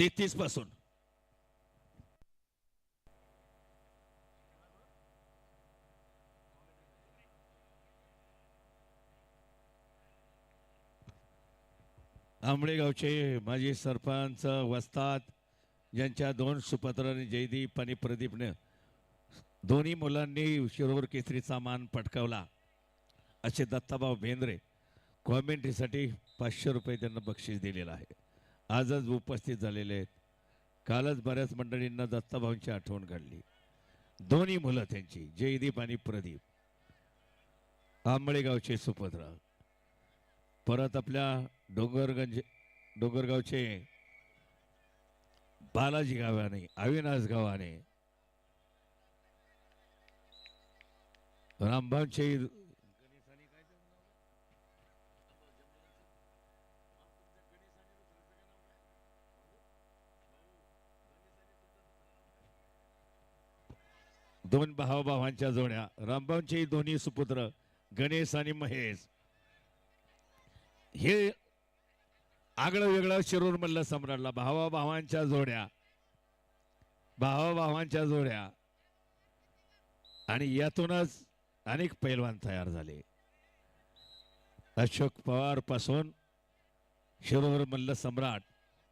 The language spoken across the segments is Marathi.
तेहतीसपासून. आंबळेगावचे माजी सरपंच वस्ताद ज्यांच्या दोन सुपुत्रांनी जयदीप आणि प्रदीपने दोन्ही मुलांनी शिरोवर केसरीचा मान पटकावला. असे दत्ताभाऊ भेंद्रे कॉमेंट्रीसाठी पाचशे रुपये त्यांना बक्षीस दिलेलं आहे. आजच उपस्थित झालेले आहेत. कालच बऱ्याच मंडळींना दत्ताभाऊंची आठवण काढली दोन्ही मुलं त्यांची जयदीप आणि प्रदीप. आंबळेगावचे सुपुत्र. परत आपल्या डोंगरगंज डोंगरगावचे बालाजी गावाने अविनाश गावाने. रामभाऊंचे दोन भावाभावांच्या जोड्या. रामभाऊंचे दोन्ही सुपुत्र गणेश आणि महेश. हे आगळं वेगळं शिरूर मल्ल सम्राटला भावाभावांच्या जोड्या. भावा भावांच्या जोड्या. आणि यातूनच अनेक पैलवान तयार झाले. अशोक पवारपासून शिरोवर मल्ल सम्राट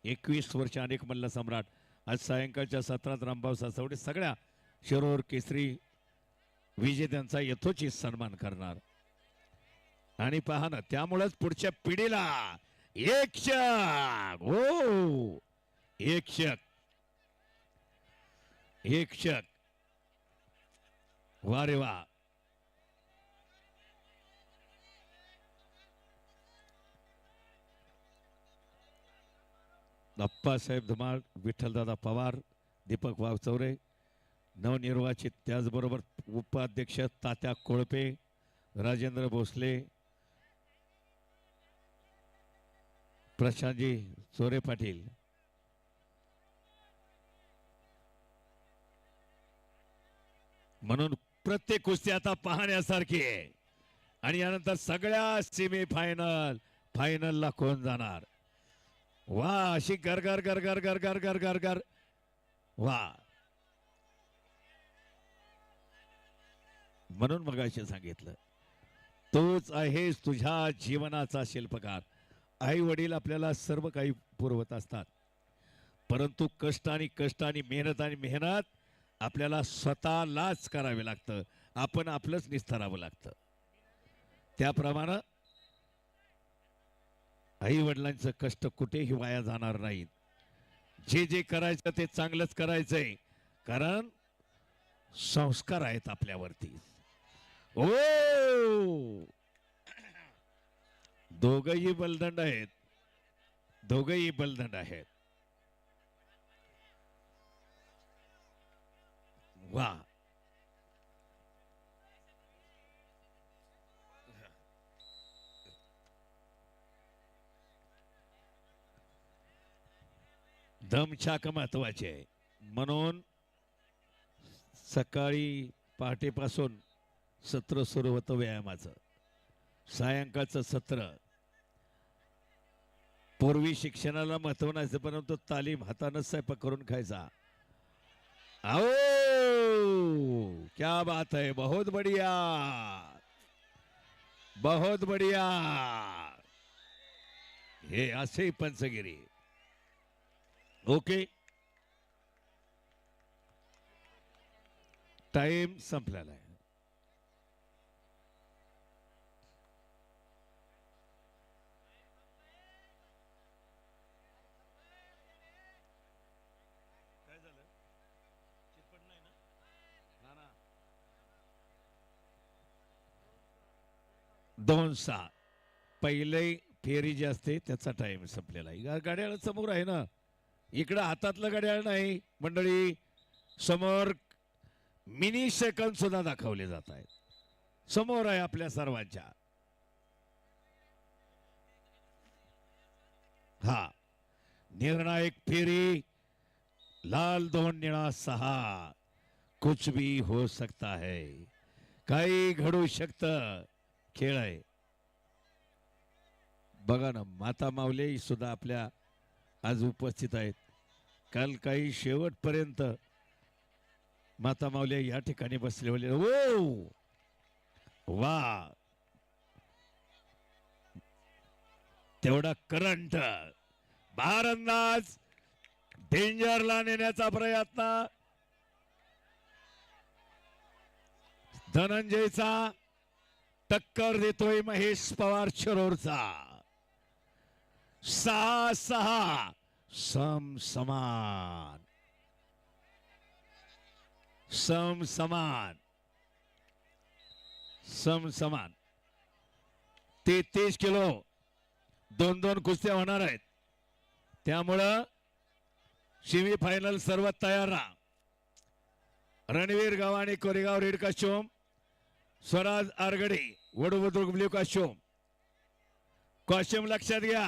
एकवीस वर्ष अनेक मल्ल सम्राट. आज सायंकाळच्या सत्रात रामभाऊ सासवडे सगळ्या शिरूर केसरी विजेत्यांचा यथोचित सन्मान करणार. आणि पहा ना त्यामुळेच पुढच्या पिढीला एक शक हो एक शक एक शक. वा रे वा. अप्पासाहेब धुमाळ विठ्ठलदादा पवार दीपक वावचौरे नवनिर्वाचित त्याचबरोबर उपाध्यक्ष तात्या कोळपे राजेंद्र भोसले प्रशांतजी चोरे पाटील. म्हणून प्रत्येक कुस्ती आता पाहण्यासारखी आहे. आणि यानंतर सगळ्या सेमी फायनल फायनलला कोण जाणार? वा अशी गरघर घर घर घर घर घर घर घर वा. म्हणून मगाशी सांगितलं तोच आहेस तुझ्या जीवनाचा शिल्पकार. आई वडील आपल्याला सर्व काही पुरवत असतात. परंतु कष्ट आणि कष्ट आणि मेहनत आणि मेहनत आपल्याला स्वतःलाच करावे लागतं. आपण आपलंच निस्तारावं लागतं. त्याप्रमाणे आई वडिलांचं कष्ट कुठेही वाया जाणार नाहीत जे जे करायचं ते चांगलंच करायचंय. कारण संस्कार आहेत आपल्यावरती. हो! ओ दोघही बलदंड आहेत. दोघही बलदंड आहेत. वा! दमछाक महत्त्वाचे आहे. म्हणून सकाळी पहाटेपासून सत्र सुरू होतं व्यायामाचं. सायंकाळचं सत्र. पूर्वी शिक्षणाला महत्त्व नसायचं परंतु तालीम हातानं स्वयंपाक करून खायचा. आओ! क्या बात है बहुत बढ़िया! बहुत बढ़िया! हे असे पंचगिरी. ओके? टाइम संपलेला आहे काय झालं चिटपट नाही ना ना दोन सहा पहिले फेरी जी असते त्याचा टाइम संपलेला आहे. गाड्याळ समोर आहे ना. इकडं हातातलं गाड्याळ नाही. मंडळी समोर मिनी सेकंद सुद्धा दाखवले जात आहेत. समोर आहे आपल्या सर्वांच्या. हा. निर्णायक फेरी. लाल दोन निळा सहा. कुछ भी हो सकता है. काही घडू शकतं. खेळ आहे. बघा ना माता माऊले सुद्धा आपल्या आज उपस्थित आहेत. काल काही शेवटपर्यंत माता माऊल्या या ठिकाणी बसले होते. ओ! वा! तेवढा करंट. बार अंदाज डेंजरला नेण्याचा प्रयत्न. धनंजयचा टक्कर देतोय महेश पवार शरोरचा सहा सहा सम समान. सम समान. सम समान. तेहतीस किलो. दोन दोन कुस्त्या होणार आहेत. त्यामुळं सेमी फायनल सर्व तयार राहा. रणवीर गव्हाणे कोरेगाव रेड स्वराज आरगडे वडुबुद्रुक ब्ल्यू काश्योम. काश्योम लक्षात घ्या.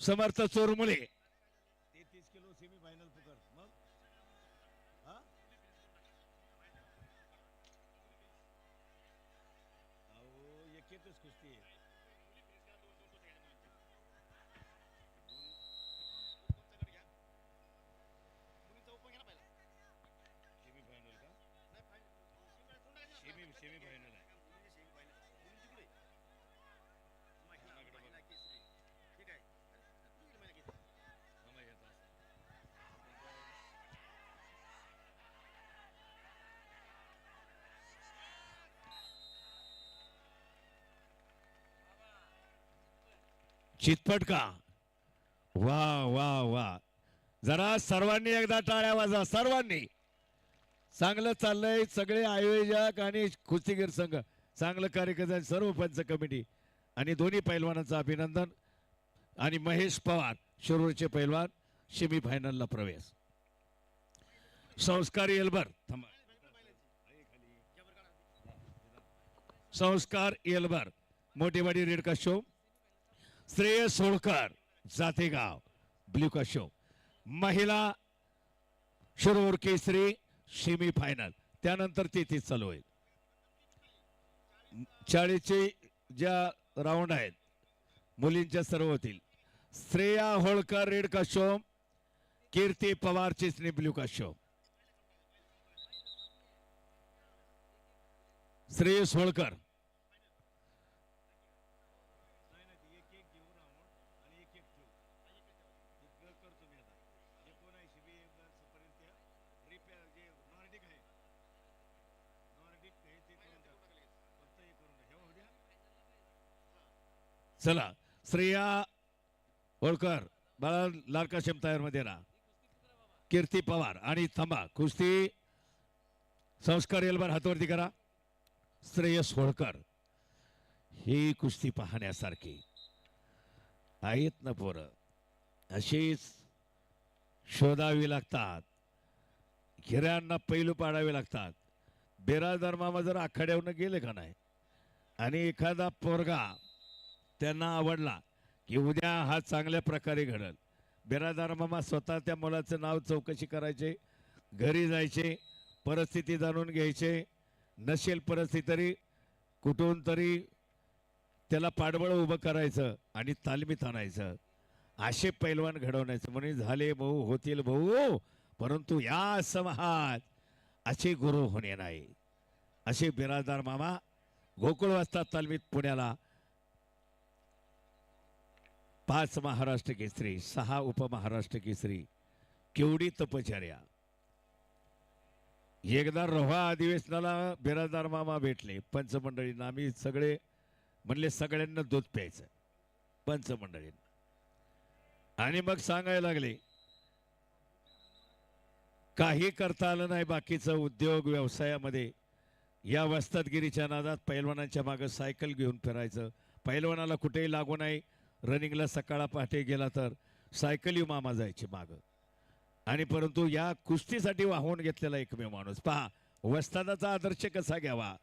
समर्थ चोरमुले तेहतीस किलो सेमी फायनल पकड मग हा? अहो, एक एकच कुस्ती आहे. सेमी फायनल का सेमी फायनल आहे. चितपट का? वा वा वा. जरा सर्वांनी एकदा टाळ्या वाजा सर्वांनी. चांगलं चाललंय सगळे आयोजक आणि कुस्तीगीर संघ. चांगलं कार्य सर्व पंच कमिटी. आणि दोन्ही पैलवानांचं अभिनंदन. आणि महेश पवार शिरूरचे पैलवान सेमी फायनलला प्रवेश. संस्कार एल्बर थांबा. संस्कार येलबर. मोठेवाडी रेडका शो. श्रेय सोळकर जातेगाव ब्ल्यू का शो. महिला शिरूर केसरी सेमी फायनल त्यानंतर तेथेच चालू होईल. चाळीसचे ज्या राऊंड आहेत मुलींच्या सर्व होतील. श्रेया होळकर रेड काशोम कीर्ती पवार चिचणी ब्ल्यू काशोम श्रेयस होळकर. चला. श्रेया होळकर बाळा लाडका शेम तयारमध्ये ना कीर्ती पवार आणि थांबा. कुस्ती संस्कार येलबार हातवरती करा. श्रेयस होळकर ही कुस्ती पाहण्यासारखी. आहेत ना पोरं. अशीच शोधावी लागतात. हिऱ्यांना पैलू पाडावे लागतात. बिराजदार मामा जर आखाड्यावरनं गेले का नाही? आणि एखादा पोरगा त्यांना आवडला की उद्या हा चांगल्या प्रकारे घडल. बिरादार मामा स्वतः त्या मुलाचं नाव चौकशी करायचे घरी जायचे परिस्थिती जाणून घ्यायचे नसेल परिस्थिती तरी कुठून तरी त्याला पाठबळ उभं करायचं आणि तालमीत आणायचं. असे पैलवान घडवण्याचं म्हणे झाले भाऊ होतील भाऊ परंतु या समाहात असे गुरु होणे नाही. असे बिराजदार मामा गोकुळ वाजता तालमीत पुण्याला. पाच महाराष्ट्र केसरी सहा उपमहाराष्ट्र केसरी. केवढी तपचर्या एकदा रोहा अधिवेशनाला बिराजदार मामा भेटले पंचमंडळींना आम्ही सगळे म्हणले सगळ्यांना दूध प्यायचं पंचमंडळींना. आणि मग सांगायला लागले काही करता आलं नाही बाकीचं उद्योग व्यवसायामध्ये. या वस्तादगिरीच्या नादात पैलवानांच्या मागं सायकल घेऊन फिरायचं. पैलवानाला कुठेही लागू नाही. रनिंगला सकाळ पहाटे गेला तर सायकली मामा जायचे मागं. आणि परंतु या कुस्तीसाठी वाहून घेतलेला एकमेव माणूस. पहा वस्तादाचा आदर्श कसा घ्यावा?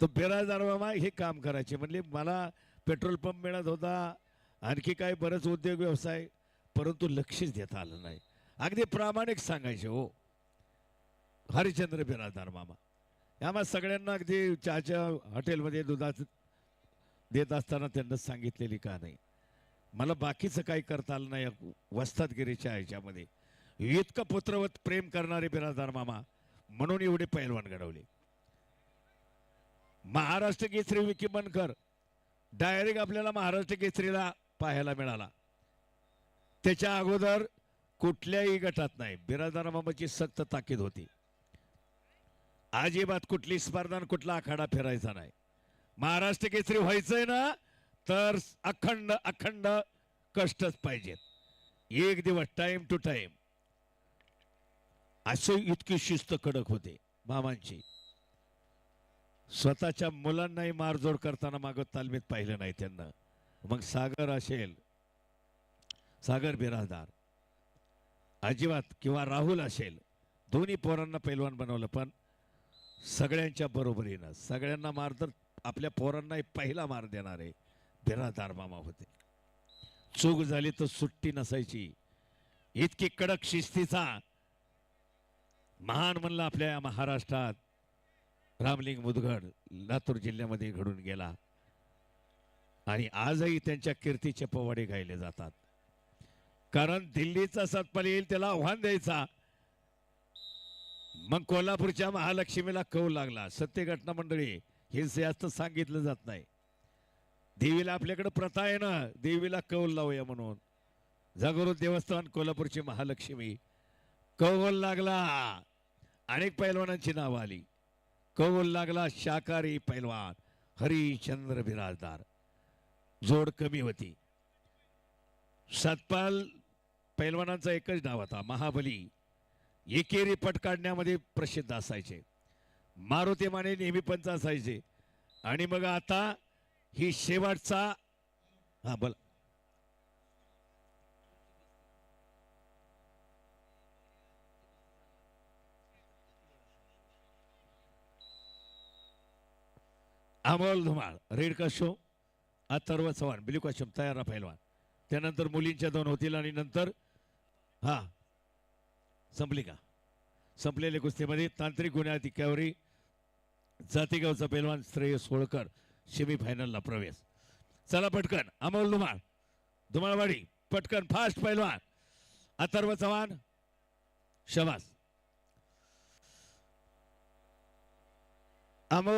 तो बिराजदार मामा हे काम करायचे. म्हणले मला पेट्रोल पंप मिळत होता आणखी काय बरंच उद्योग व्यवसाय परंतु लक्षच देता आलं नाही. अगदी प्रामाणिक सांगायचे हो हरिचंद्र बिराजदार मामा आम्हा सगळ्यांना अगदी चहाच्या हॉटेलमध्ये दुधाचं देत असताना त्यांना सांगितलेली का नाही? मला बाकीचं काही करता आलं नाही वस्तादगिरीच्या ह्याच्यामध्ये. इतकं पुत्रवत प्रेम करणारे बिराजदार मामा म्हणून एवढे पैलवान घडवले. महाराष्ट्र केसरी विकी बनकर डायरेक्ट आपल्याला महाराष्ट्र केसरीला पाहायला मिळाला. त्याच्या अगोदर कुठल्याही गटात नाही बिराजदार मामाची सक्त ताकीद होती. अजिबात कुठली स्पर्धा कुठला आखाडा फिरायचा नाही. महाराष्ट्र केसरी व्हायचंय ना तर अखंड अखंड कष्टच पाहिजेत. एक दिवस टाइम टू टाइम असे इतकी शिस्त कडक होते मामांची. स्वतःच्या मुलांनाही मारजोड करताना मागं तालमीत पाहिलं नाही त्यांना. मग सागर असेल सागर बिराजदार अजिबात किंवा राहुल असेल दोन्ही पोरांना पैलवान बनवलं पण सगळ्यांच्या बरोबरीनं सगळ्यांना मार तर आपल्या पोरांनाही पहिला मार देणारे बिरादार मामा होते. चूक झाली तर सुट्टी नसायची. इतकी कडक शिस्तीचा महान म्हणलं आपल्या या महाराष्ट्रात रामलिंग मुदगड लातूर जिल्ह्यामध्ये घडून गेला. आणि आजही त्यांच्या कीर्तीचे पोवाडे गायले जातात. कारण दिल्लीचा सतपाल येईल त्याला आव्हान द्यायचा. मग कोल्हापूरच्या महालक्ष्मीला कौल लागला. सत्य घटना मंडळी हे जास्त सांगितलं जात नाही. देवीला आपल्याकडे प्रथा आहे ना देवीला कौल लावूया म्हणून. जागृत देवस्थान कोल्हापूरची महालक्ष्मी. कौल लागला अनेक पैलवानांची नावं आली. कौल लागला शाकाहारी पैलवान हरिश्चंद्र बिराजदार. जोड कमी होती. सतपाल पैलवानांचा एकच नाव होता महाबली. एकेरी पट काढण्यामध्ये प्रसिद्ध असायचे. मारुती माने नेहमी पंच असायचे आणि मग आता ही शेवटचा हा बोला. अमोल धुमाळ रेड काशो अथर्व चव्हाण ब्ल्यू काशम तयार आहे त्यानंतर मुलींच्या दोन होतील आणि नंतर हा संपली का? संपलेल्या कुस्तीमध्ये तांत्रिक गुन्ह्याधिकावरी जातीगावचा पैलवान श्रेयस होळकर सेमीफायनलला प्रवेश. चला पटकन अमोल धुमाळ. धुमाळवाडी पटकन फास्ट पैलवान. अथर्व चव्हाण शबास अमोल